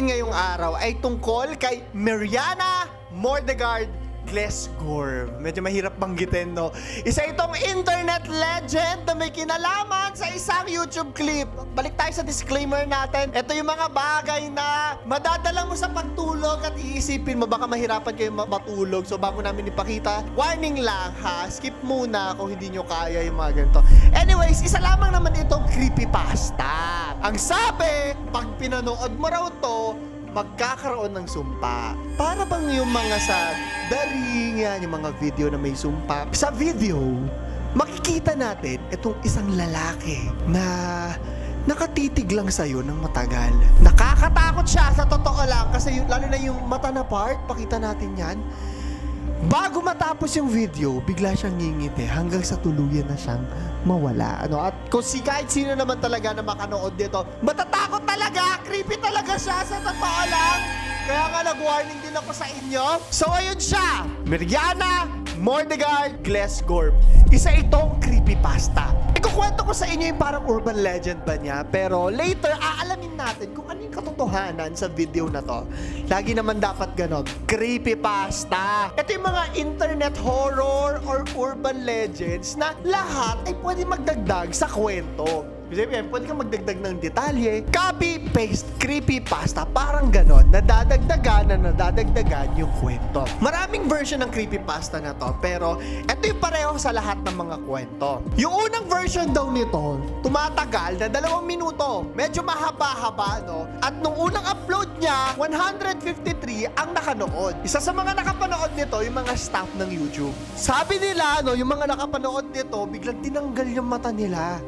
natin ngayong araw ay tungkol kay Mariana Mordegard Glesgore. Medyo mahirap banggitin, no? Isa itong internet legend na may kinalaman sa isang YouTube clip. Balik tayo sa disclaimer natin. Ito yung mga bagay na madadala mo sa pagtulog at iisipin mo baka mahirapan kayo ma- matulog. So bago namin ipakita, warning lang ha, skip muna kung hindi nyo kaya yung mga ganito. Anyways, isa lamang naman itong creepypasta. Ang sabi, pag pinanood mo raw to, magkakaroon ng sumpa. Para bang yung mga sa The Ring, yan, yung mga video na may sumpa. Sa video, makikita natin itong isang lalaki na nakatitig lang sa'yo ng matagal. Nakakatakot siya sa totoo lang kasi yung, lalo na yung mata na part, pakita natin yan. Bago matapos yung video, bigla siyang ngingiti hanggang sa tuluyan na siyang mawala. Ano? At kung si kahit sino naman talaga na makanood dito, matatakot talaga! Creepy talaga siya sa totoo lang! Kaya nga nag-warning din ako sa inyo. So ayun siya, Meriana Mordegard Glesgorb. Isa itong creepypasta. Ikukwento ko sa inyo yung parang urban legend ba niya, pero later aalamin natin kung ano yung katotohanan sa video na to. Lagi naman dapat ganon, creepypasta. Ito yung mga internet horror or urban legends na lahat ay pwede magdagdag sa kwento. Sabihin, pwede kang magdagdag ng detalye, copy, paste, creepypasta, parang ganon, nadadagdagan na nadadagdagan yung kwento. Maraming version ng creepypasta na to, pero ito yung pareho sa lahat ng mga kwento. Yung unang version daw nito, tumatagal na dalawang minuto. Medyo mahaba-haba, no? At nung unang upload niya, 153 ang nakanood. Isa sa mga nakapanood nito, yung mga staff ng YouTube. Sabi nila, no, yung mga nakapanood nito, biglang tinanggal yung mata nila.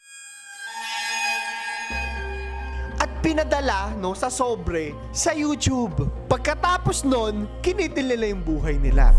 Pinadala no sa sobre sa YouTube. Pagkatapos nun, kinitil nila yung buhay nila.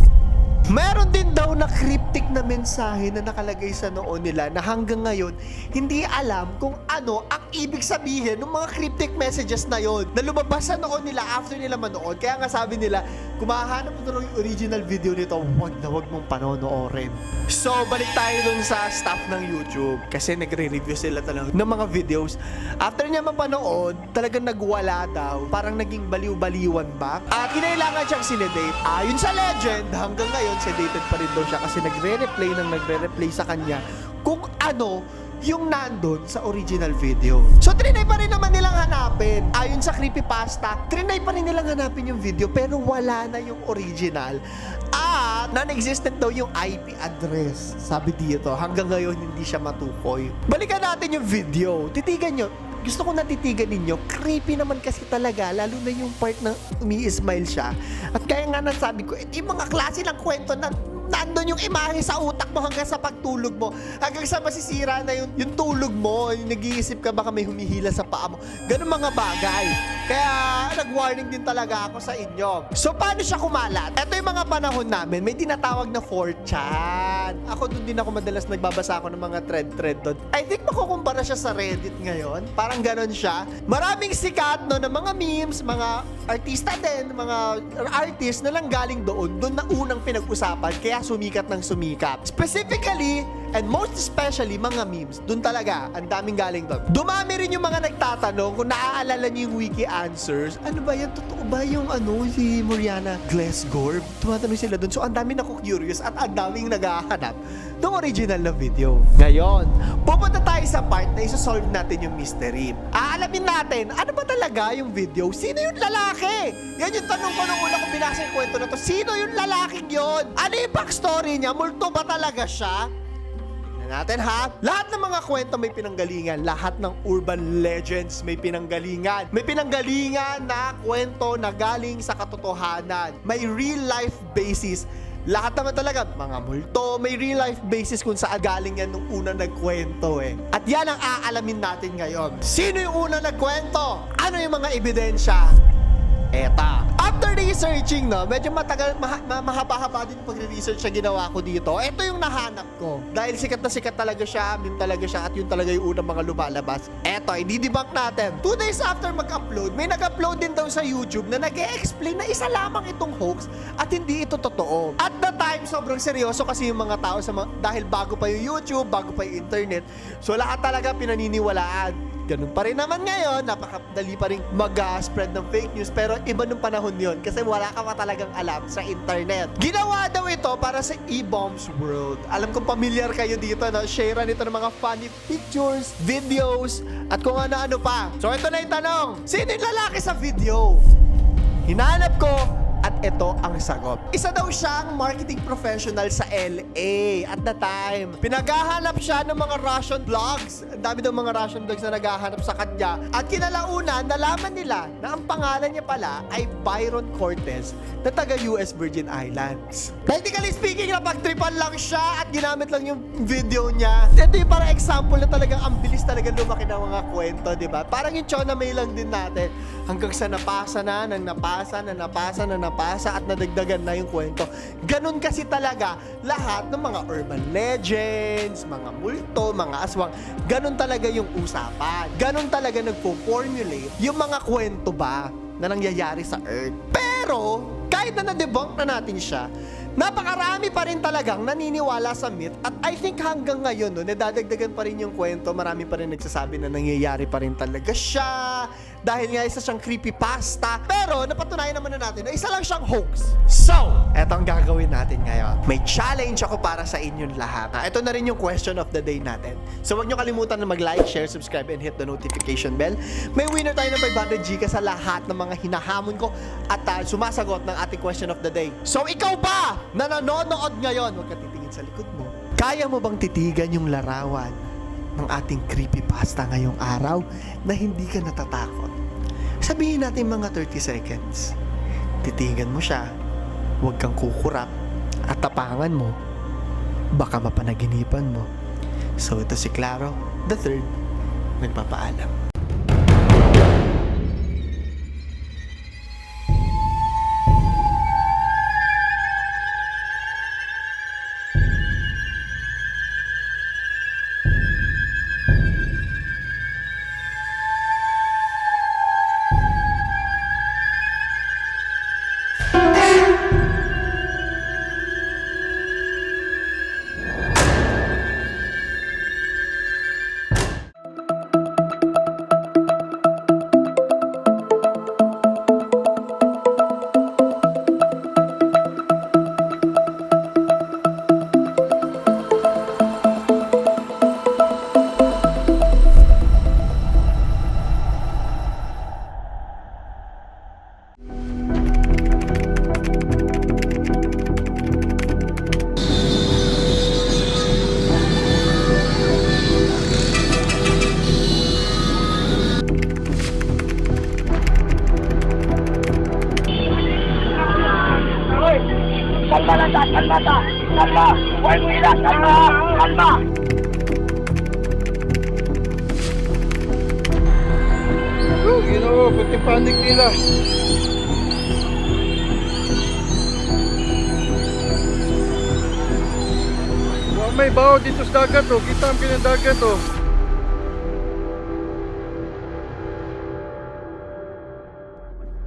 Meron din daw na cryptic na mensahe na nakalagay sa noo nila na hanggang ngayon hindi alam kung ano ang ibig sabihin ng mga cryptic messages na yon na lumabas sa noo nila after nila manood. Kaya nga sabi nila, kung mahahanap mo yung original video nito, wag na wag mong panonoorin. So, balik tayo dun sa staff ng YouTube kasi nagre-review sila talaga ng mga videos. After niya mapanood, talagang nagwala daw. Parang naging baliw-baliwan ba? At kinailangan siyang sinedate. Ayon sa legend, hanggang ngayon, sedated pa rin daw siya kasi nagre-replay ng nagre-replay sa kanya kung ano yung nandun sa original video. So, trinay pa rin naman nilang hanapin. Ayon sa creepypasta, trinay pa rin nilang hanapin yung video pero wala na yung original. At non-existent daw yung IP address. Sabi dito, hanggang ngayon hindi siya matukoy. Balikan natin yung video. Titigan nyo. Gusto ko natitigan ninyo, creepy naman kasi talaga, lalo na yung part na umi-smile siya. At kaya nga nasabi ko, ito yung mga klase ng kwento na nandun yung imahe sa utak mo hanggang sa pagtulog mo. Hanggang sa masisira na yung, yung tulog mo, yung nag-iisip ka baka may humihila sa paa mo. Ganun mga bagay. Kaya nag-warning din talaga ako sa inyo. So paano siya kumalat? Ito yung mga panahon namin, may tinatawag na 4chan. Ako doon din ako madalas nagbabasa ako ng mga thread-thread doon. I think makukumpara siya sa Reddit ngayon. Parang ganon siya. Maraming sikat no, ng mga memes, mga artista din, mga artist na lang galing doon. Doon na unang pinag-usapan. Kaya sumikat ng sumikat. Specifically, and most especially, mga memes. Doon talaga, ang daming galing doon. Dumami rin yung mga nagtatanong kung naaalala niyo yung wiki answers. Ano ba yan? Totoo ba yung ano, si Mariana Glesgorb? Tumatanong sila doon. So, ang dami na curious at ang daming naghahanap ng original na video. Ngayon, pupunta tayo sa part na isosolve natin yung mystery. Aalamin natin, ano ba talaga yung video? Sino yung lalaki? Yan yung tanong ko nung una ko binasa yung kwento na to. Sino yung lalaking yon? Ano yung backstory niya? Multo ba talaga siya? Natin ha. Lahat ng mga kwento may pinanggalingan. Lahat ng urban legends may pinanggalingan. May pinanggalingan na kwento na galing sa katotohanan. May real life basis. Lahat naman talaga, mga multo, may real life basis kung saan galing yan nung una nagkwento eh. At yan ang aalamin natin ngayon. Sino yung una nagkwento? Ano yung mga ebidensya? Eta. Researching, no, medyo matagal, ma- mahaba-haba din pagre-research na ginawa ko dito. Ito yung nahanap ko. Dahil sikat na sikat talaga siya, meme talaga siya, at yun talaga yung unang mga lumalabas. Eto, i-debunk natin. Two days after mag-upload, may nag-upload din daw sa YouTube na nag explain na isa lamang itong hoax at hindi ito totoo. At the time, sobrang seryoso kasi yung mga tao sa mga, dahil bago pa yung YouTube, bago pa yung internet. So lahat talaga pinaniniwalaan. Ganun pa rin naman ngayon, napakadali pa rin mag-spread ng fake news pero iba nung panahon yon kasi wala ka pa talagang alam sa internet. Ginawa daw ito para sa E-Bombs World. Alam kong familiar kayo dito na share nito ng mga funny pictures, videos, at kung ano-ano pa. So ito na yung tanong, sino yung lalaki sa video? Hinanap ko ito ang sagot. Isa daw siyang marketing professional sa LA at the time. Pinaghahanap siya ng mga Russian vlogs. Ang dami daw mga Russian vlogs na naghahanap sa kanya. At kinalaunan, nalaman nila na ang pangalan niya pala ay Byron Cortez na taga US Virgin Islands. Technically speaking, napagtripan lang siya at ginamit lang yung video niya. Ito yung parang example na talagang ang bilis talaga lumaki ng mga kwento, di ba? Parang yung Chona May lang din natin. Hanggang sa napasa na, nang napasa, na napasa, na napasa, at nadagdagan na yung kwento. Ganun kasi talaga lahat ng mga urban legends, mga multo, mga aswang. Ganun talaga yung usapan. Ganun talaga nagpo-formulate yung mga kwento ba na nangyayari sa Earth. Pero, kahit na na-debunk na natin siya, napakarami pa rin talagang naniniwala sa myth. At I think hanggang ngayon, no, nadadagdagan pa rin yung kwento, marami pa rin nagsasabi na nangyayari pa rin talaga siya dahil nga isa siyang creepypasta. Pero napatunayan naman na natin na isa lang siyang hoax. So, eto ang gagawin natin ngayon. May challenge ako para sa inyong lahat. Ah, ito na rin yung question of the day natin. So, huwag nyo kalimutan na mag-like, share, subscribe, and hit the notification bell. May winner tayo ng 500 Gcash sa lahat ng mga hinahamon ko at ah, sumasagot ng ating question of the day. So, ikaw ba na nanonood ngayon? Huwag ka titingin sa likod mo. Kaya mo bang titigan yung larawan ng ating creepypasta ngayong araw na hindi ka natatakot? Sabihin natin mga 30 seconds. Titigan mo siya, huwag kang kukurap, at tapangan mo, baka mapanaginipan mo. So ito si Claro, the third, nagpapaalam. Kalma! Kalma! Ila! Kalma! Kalma! Oh, ginoo, pati panik nila. Wa may bawo dito sa dagat oh. Kita ang pinadagat oh.